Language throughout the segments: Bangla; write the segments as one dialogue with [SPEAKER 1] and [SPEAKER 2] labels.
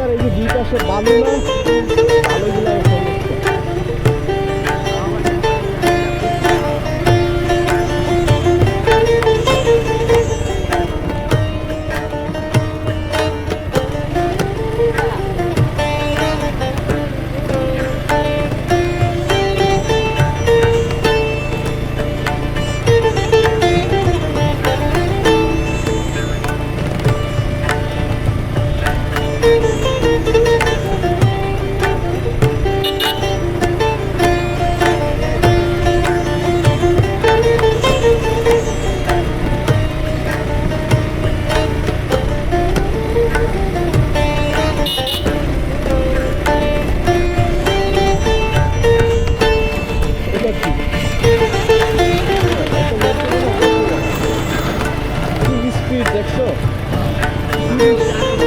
[SPEAKER 1] চমৎকার এই যে দুই পাশে বালু না বালুগুলো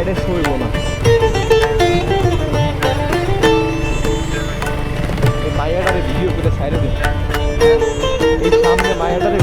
[SPEAKER 1] এটা সইব না। মায়াটারে ভিডিও করে সাইড দিন এই সামনে মায়াটারে